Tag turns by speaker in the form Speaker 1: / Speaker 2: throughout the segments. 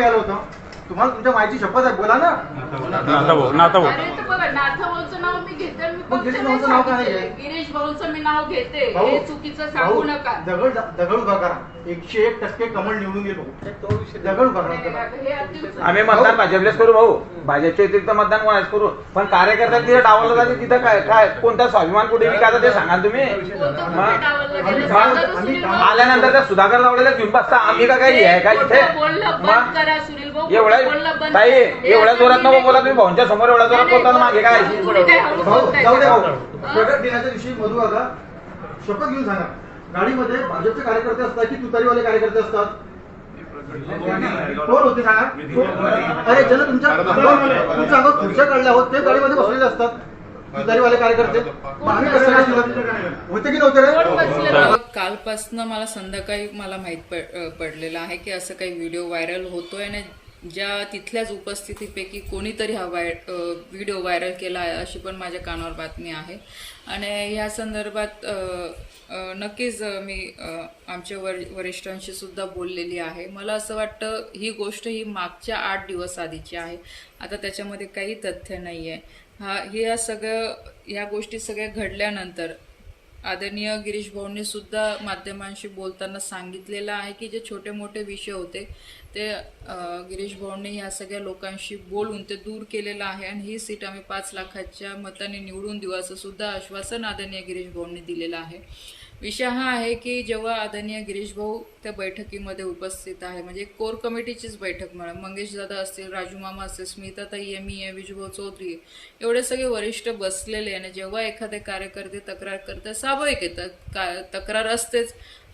Speaker 1: नाव निघालं होतं. तुम्हाला तुमच्या मायची शपथ आहे बोला ना.
Speaker 2: नाता भाऊ नाता भाऊ.
Speaker 3: अरे तर बघा नाथा भाऊचं नाव मी घेते मी
Speaker 1: मग
Speaker 3: पक्ष
Speaker 1: गिरीश भाऊचं नाव काय. आहे?
Speaker 3: गिरीश भाऊचं मी नाव घेते.
Speaker 1: भाऊ,
Speaker 3: हे चुकीचं सांगू नका.
Speaker 1: दगड दगड उभा करा. एकशे एक टक्के कमळ निवडून येईल भाऊ दगड उभा करा.
Speaker 3: हे.
Speaker 4: आम्ही मतदान भाजपलेच करू भाऊ. भाजपच्या व्यतिरिक्त मतदान कोणाच करू? पण कार्यकर्ता तिथे डावलं जाते तिथं काय काय कोणता स्वाभिमान कुठे विकायचा ते सांगा तुम्ही. आल्यानंतर त्या सुधाकर लावलेला घेऊन बसता. आम्ही का काही आहे का इथे?
Speaker 3: खोटं बोलणं बंद
Speaker 4: मग
Speaker 3: करा सुनील भाऊ?
Speaker 4: एवढ्या ताई.
Speaker 3: हे
Speaker 4: एवढ्या जोरात नको बोला तुम्ही. भाऊंच्या समोर एवढ्या जोरात बोलताना मागे काय?
Speaker 1: जाऊ. दे? भाऊ.
Speaker 3: हा?
Speaker 1: शपथ दिनाच्या दिवशी मधू आता शपथ घेऊन सांगा. गाडीमध्ये भाजपचे कार्यकर्ते असतात की तुतारीवाले कार्यकर्ते असतात? कोण होते सांगा? अरे ज्यानं तुमच्या तुमच्या अंगावर खुर्च्या काढल्या आहोत. ते गाडीमध्ये बसलेले असतात. कार्यकर्ते? होते की नव्हते रे?
Speaker 3: बसलं?
Speaker 5: कालपासनं मला संध्याकाळी मला माहीत पडलेलं आहे की असं काही व्हिडिओ व्हायरल होतोय आणि ज्या तिथल्याच उपस्थितीपैकी कोणीतरी हा वाय व्हिडिओ व्हायरल केला आहे अशी पण माझ्या कानावर बातमी आहे. आणि ह्या संदर्भात नक्कीच मी आमच्या वर वरिष्ठांशी सुद्धा बोललेली आहे. मला असं वाटतं ही गोष्ट ही मागच्या आठ दिवस आधीची आहे. आता त्याच्यामध्ये काही तथ्य नाही आहे हा हे या सगळं ह्या गोष्टी सगळ्या घडल्यानंतर आदरणीय गिरीश भाऊंनी सुद्धा माध्यमांशी बोलताना सांगितलेलं आहे की जे छोटे मोठे विषय होते ते गिरीश भाऊंनी ह्या सगळ्या लोकांशी बोलून ते दूर केलेलं आहे आणि ही सीट आम्ही पाच लाखाच्या मताने निवडून देऊ असं सुद्धा आश्वासन आदरणीय गिरीश भाऊंनी दिलेलं आहे. विषय हा आहे की जेव्हा आदरणीय गिरीश भाऊ त्या बैठकीमध्ये उपस्थित आहे म्हणजे कोर कमिटीचीच बैठक म्हणा मंगेश दादा असतील राजू मामा असतील स्मिताताई आहे मी आहे विजूभाऊ चौधरी आहे एवढे सगळे वरिष्ठ बसलेले आहे आणि जेव्हा एखादे कार्यकर्ते तक्रार करतात स्वाभाविक येतात का तक्रार असतेच.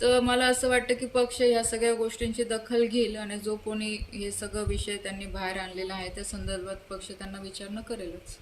Speaker 5: तर मला असं वाटतं की पक्ष ह्या सगळ्या गोष्टींची दखल घेईल आणि जो कोणी हे सगळं विषय त्यांनी बाहेर आणलेला आहे त्या संदर्भात पक्ष त्यांना विचारणं करेलच.